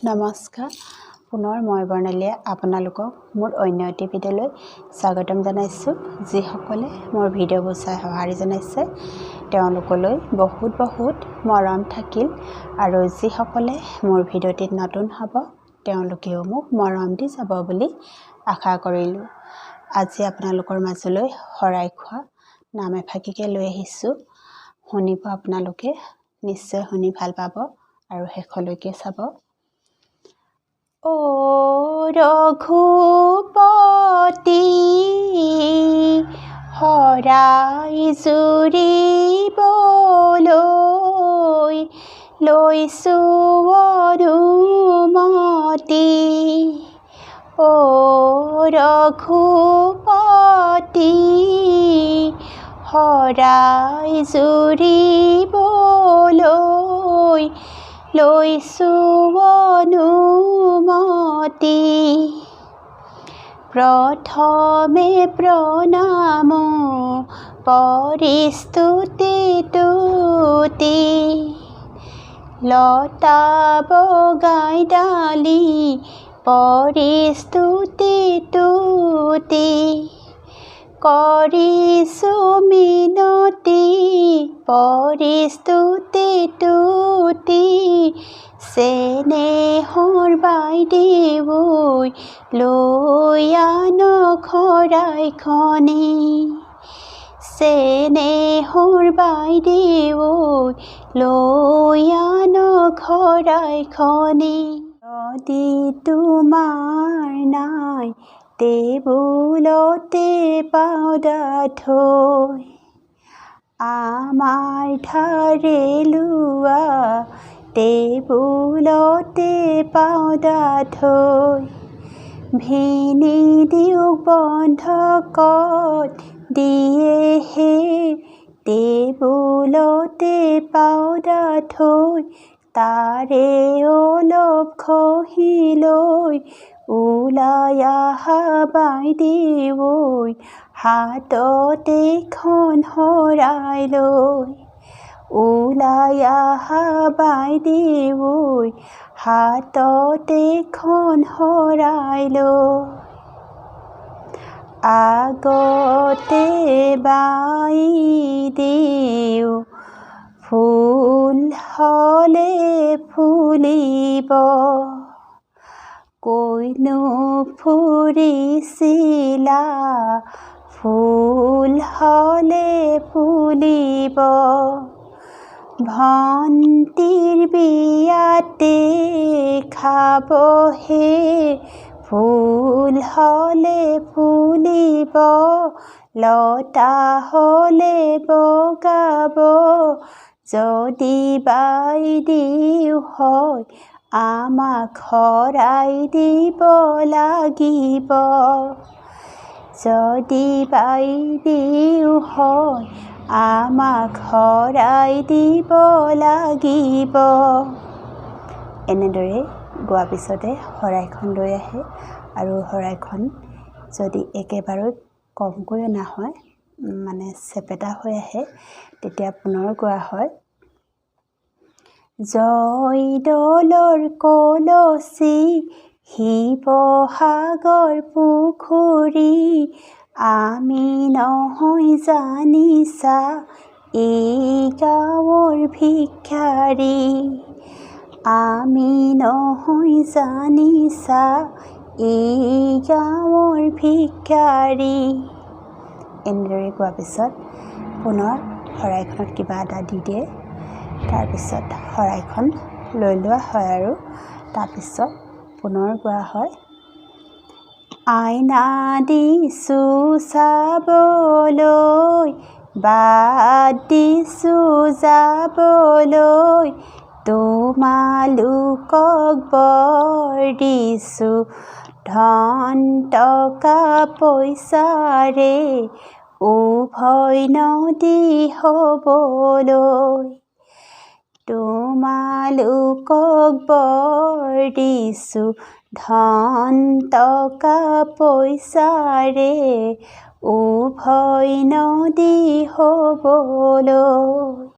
নমস্কাৰ। পুনৰ মই বৰ্ণালীয়ে আপোনালোকক মোৰ অন্য এটি ভিডিঅ'লৈ স্বাগতম জনাইছোঁ যিসকলে মোৰ ভিডিঅ'বোৰ চাই সঁহাৰি জনাইছে। তেওঁলোকলৈ বহুত বহুত মৰম থাকিল আৰু যিসকলে মোৰ ভিডিঅ'টিত নতুন হ'ব তেওঁলোকেও মোক মৰম দি যাব বুলি আশা কৰিলোঁ। আজি আপোনালোকৰ মাজলৈ শৰাই খোৱা নাম এফাকিকে লৈ আহিছোঁ। শুনিব আপোনালোকে নিশ্চয় শুনি ভাল পাব আৰু শেষলৈকে চাব। ও ৰঘুপতি শৰাই জুৰিবলৈ লৈছোঁ অনুমতি ও ৰঘুপতি শৰাই জুৰিবলৈ লৈছোঁ অনুমতি প্ৰথমে প্ৰণাম পৰিস্তুতি তুতি। লতা বগাই ডালি পৰিস্তুতি তুতি। কৰিছোঁ মিনতি পৰিস্তুতি তুতি চেনেহৰ বাইদেউই লৈ আন খৰাইখনি চেনেহৰ বাইদেউই লৈ আন খৰাইখনি যদি তোমাৰ নাই টেবুলতে পাউদা থৈ আমাৰ ধাৰে লোৱা টেবুলতে পাউদা থৈ ভিনি দিয়ক বন্ধকত দিয়েহে টেবুলতে পাউদা থৈ তাৰে অলপ খহি লৈ ওলাই আহা বাইদেউই হাততে খন শৰাই লৈ ওলাই আহা বাইদেউই হাততে খন শৰাই লৈ আগতে বাইদেউ ফুল হ'লে ফুলিব। কৈনো ফুৰিছিলা ফুল হ'লে ফুলিব। ভণ্টিৰ বিয়াতে খাবহে ফুল হ'লে ফুলিব। লতা হ'লে বগাব, যদি বাইদেউ হয় আমাক শৰাই দিব লাগিব যদি বাইদেউ হয় আমাক শৰাই দিব লাগিব এনেদৰে গোৱাৰ পিছতে শৰাইখন লৈ আহে আৰু শৰাইখন যদি একেবাৰে কমকৈ অনা হয় মানে চেপেটা হৈ আহে তেতিয়া পুনৰ গোৱা হয় জয়দৌলৰ কলচী শিৱসাগৰ পুখুৰী আমি নহয় জানিছা এই গাঁৱৰ ভিক্ষাৰী আমি নহয় জানিছা এই গাঁৱৰ ভিক্ষাৰী এনেদৰে কোৱাৰ পিছত পুনৰ শৰাইখনত কিবা এটা দি দিয়ে তাৰপিছত শৰাইখন লৈ লোৱা হয় আৰু তাৰপিছত পুনৰ গোৱা হয়। আইনা দিছোঁ চাবলৈ বাট দিছোঁ যাবলৈ তোমালোকক বৰ দিছোঁ। ধন টকা পইচাৰে উভয় নদী হ'বলৈ। তোমালোকক বৰ ধন টকা পইচাৰে উভয় নদী হ'বলৈ